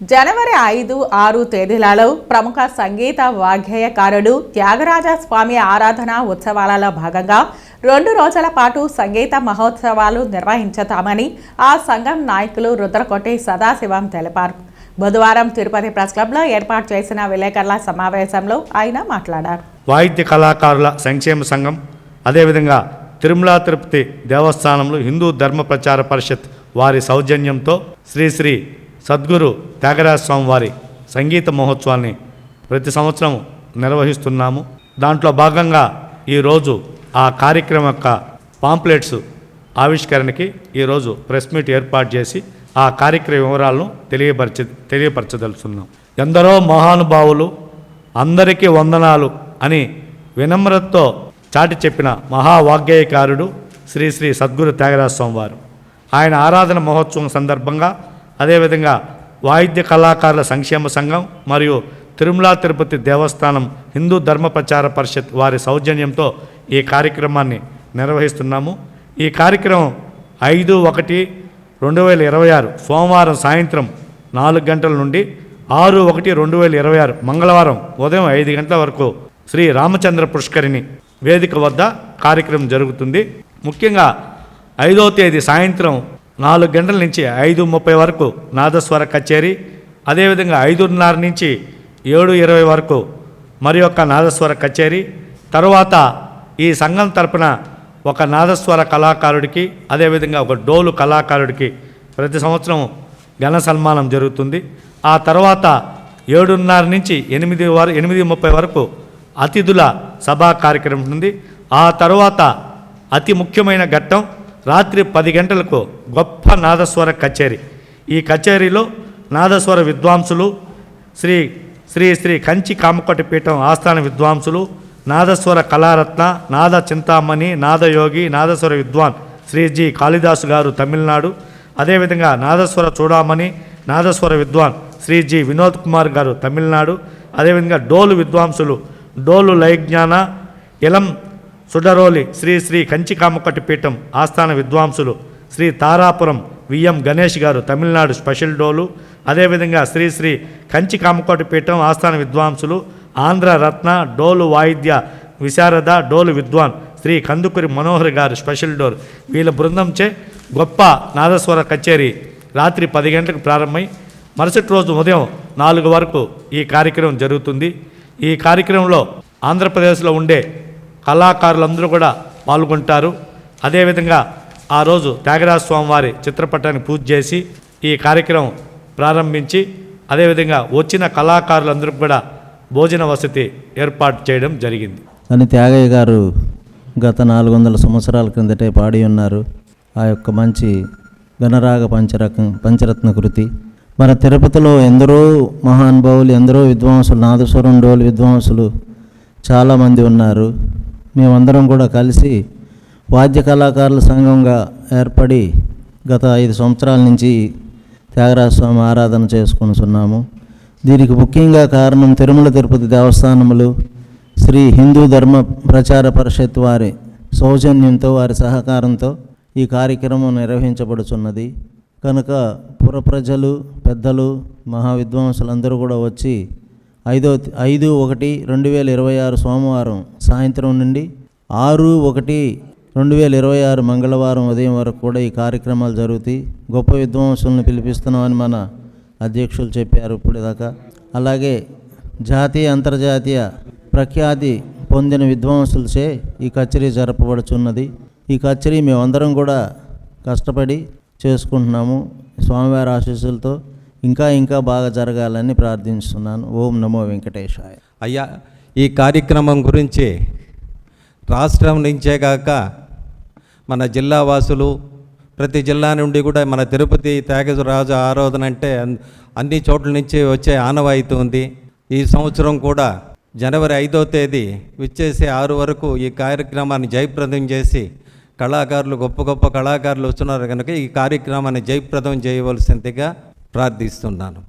జనవరి ఐదు ఆరు తేదీలలో ప్రముఖ సంగీత వాగ్గేయకారుడు త్యాగరాజ స్వామి ఆరాధన ఉత్సవాలలో భాగంగా రెండు రోజుల పాటు సంగీత మహోత్సవాలు నిర్వహించుతామని ఆ సంఘం నాయకులు రుద్రకొట్టి సదాశివం తెలిపారు. బుధవారం తిరుపతి ప్రెస్ క్లబ్లో ఏర్పాటు చేసిన విలేకరుల సమావేశంలో ఆయన మాట్లాడారు. వాయిద్య కళాకారుల సంక్షేమ సంఘం అదేవిధంగా తిరుమల తిరుపతి దేవస్థానంలో హిందూ ధర్మ ప్రచార పరిషత్ వారి సౌజన్యంతో శ్రీ శ్రీ సద్గురు త్యాగరాజ స్వామి వారి సంగీత మహోత్సవాన్ని ప్రతి సంవత్సరం నిర్వహిస్తున్నాము. దాంట్లో భాగంగా ఈరోజు ఆ కార్యక్రమం యొక్క పాంప్లెట్స్ ఆవిష్కరణకి ఈరోజు ప్రెస్ మీట్ ఏర్పాటు చేసి ఆ కార్యక్రమ వివరాలను తెలియపరచ తెలియపరచదలుచున్నాం. ఎందరో మహానుభావులు అందరికీ వందనాలు అని వినమ్రతతో చాటి చెప్పిన మహావాగ్గేయకారుడు శ్రీ శ్రీ సద్గురు త్యాగరాజ స్వామి వారు ఆయన ఆరాధన మహోత్సవం సందర్భంగా అదేవిధంగా వాయిద్య కళాకారుల సంక్షేమ సంఘం మరియు తిరుమల తిరుపతి దేవస్థానం హిందూ ధర్మ ప్రచార పరిషత్ వారి సౌజన్యంతో ఈ కార్యక్రమాన్ని నిర్వహిస్తున్నాము. ఈ కార్యక్రమం ఐదు ఒకటి రెండు వేల ఇరవై ఆరు సోమవారం సాయంత్రం నాలుగు గంటల నుండి ఆరు ఒకటి రెండు వేల ఇరవై ఆరు మంగళవారం ఉదయం ఐదు గంటల వరకు శ్రీ రామచంద్ర పుష్కరిణి వేదిక వద్ద కార్యక్రమం జరుగుతుంది. ముఖ్యంగా ఐదో తేదీ సాయంత్రం నాలుగు గంటల నుంచి ఐదు ముప్పై వరకు నాదస్వర కచేరీ అదేవిధంగా ఐదున్నర నుంచి ఏడు ఇరవై వరకు మరి యొక్క నాదస్వర కచేరీ తరువాత ఈ సంఘం తరపున ఒక నాదస్వర కళాకారుడికి అదేవిధంగా ఒక డోలు కళాకారుడికి ప్రతి సంవత్సరం ఘన సన్మానం జరుగుతుంది. ఆ తర్వాత ఏడున్నర నుంచి ఎనిమిది వరకు ఎనిమిది ముప్పై వరకు అతిథుల సభా కార్యక్రమం ఉంది ఆ తర్వాత అతి ముఖ్యమైన ఘట్టం రాత్రి పది గంటలకు గొప్ప నాదస్వర కచేరీ. ఈ కచేరీలో నాదస్వర విద్వాంసులు శ్రీ శ్రీ శ్రీ కంచి కామకోటి పీఠం ఆస్థాన విద్వాంసులు నాదస్వర కళారత్న నాద చింతామణి నాదయోగి నాదస్వర విద్వాన్ శ్రీ జి. కాళిదాసు గారు తమిళనాడు. అదేవిధంగా నాదస్వర చూడామణి నాదస్వర విద్వాన్ శ్రీ జి. వినోద్ కుమార్ గారు తమిళనాడు. అదేవిధంగా డోలు విద్వాంసులు డోలు లయజ్ఞాన ఇలం సుడరోలి శ్రీ శ్రీ కంచికామకటి పీఠం ఆస్థాన విద్వాంసులు శ్రీ తారాపురం విఎం గణేష్ గారు తమిళనాడు స్పెషల్ డోలు. అదేవిధంగా శ్రీ శ్రీ కంచి కామకోటి పీఠం ఆస్థాన విద్వాంసులు ఆంధ్ర రత్న డోలు వాయిద్య విశారద డోలు విద్వాన్ శ్రీ కందుకూరి మనోహర్ గారు స్పెషల్ డోర్ వీళ్ళ బృందంచే గొప్ప నాదస్వర కచేరీ రాత్రి పది గంటలకు ప్రారంభమై మరుసటి రోజు ఉదయం నాలుగు వరకు ఈ కార్యక్రమం జరుగుతుంది. ఈ కార్యక్రమంలో ఆంధ్రప్రదేశ్లో ఉండే కళాకారులందరూ కూడా పాల్గొంటారు. అదేవిధంగా ఆ రోజు త్యాగరాజ స్వామి వారి చిత్రపటాన్ని పూజ చేసి ఈ కార్యక్రమం ప్రారంభించి అదేవిధంగా వచ్చిన కళాకారులందరికీ కూడా భోజన వసతి ఏర్పాటు చేయడం జరిగింది. అని త్యాగయ్య గారు గత నాలుగు వందల సంవత్సరాల క్రిందటే పాడి ఉన్నారు. ఆ యొక్క మంచి గణరాగ పంచరకం పంచరత్న కృతి. మన తిరుపతిలో ఎందరో మహానుభావులు ఎందరో విద్వాంసులు నాదస్వరం డోలు విద్వాంసులు చాలామంది ఉన్నారు. మేమందరం కూడా కలిసి వాద్య కళాకారుల సంఘంగా ఏర్పడి గత ఐదు సంవత్సరాల నుంచి త్యాగరాజ స్వామి ఆరాధన చేసుకుంటున్నాము దీనికి ముఖ్యంగా కారణం తిరుమల తిరుపతి దేవస్థానములు శ్రీ హిందూ ధర్మ ప్రచార పరిషత్ వారి సౌజన్యంతో వారి సహకారంతో ఈ కార్యక్రమం నిర్వహించబడుచున్నది. కనుక పుర ప్రజలు పెద్దలు మహా విద్వాంసులందరూ కూడా వచ్చి ఐదో ఐదు ఒకటి రెండు వేల ఇరవై ఆరు సోమవారం సాయంత్రం నుండి ఆరు ఒకటి రెండు వేల ఇరవై ఆరు మంగళవారం ఉదయం వరకు కూడా ఈ కార్యక్రమాలు జరుగుతాయి గొప్ప విద్వాంసులను పిలిపిస్తున్నామని మన అధ్యక్షులు చెప్పారు ఇప్పటిదాకా. దాకా అలాగే జాతీయ అంతర్జాతీయ ప్రఖ్యాతి పొందిన విద్వాంసులచే ఈ కచేరీ జరపబడుచున్నది. ఈ కచేరీ మేమందరం కూడా కష్టపడి చేసుకుంటున్నాము. స్వామివారి ఆశీస్సులతో ఇంకా ఇంకా బాగా జరగాలని ప్రార్థిస్తున్నాను ఓం నమో వెంకటేశాయ. అయ్యా ఈ కార్యక్రమం గురించి రాష్ట్రం నుంచే కాక మన జిల్లా వాసులు ప్రతి జిల్లా నుండి కూడా మన తిరుపతి త్యాగరాజు ఆరాధన అంటే అన్ని చోట్ల నుంచి వచ్చే ఆనవాయితీ ఉంది. ఈ సంవత్సరం కూడా జనవరి ఐదో తేదీ విచ్చేసి ఆరు వరకు ఈ కార్యక్రమాన్ని జయప్రదం చేసి కళాకారులు గొప్ప గొప్ప కళాకారులు వస్తున్నారు కనుక ఈ కార్యక్రమాన్ని జయప్రదం చేయవలసిందిగా ప్రార్థిస్తున్నాను.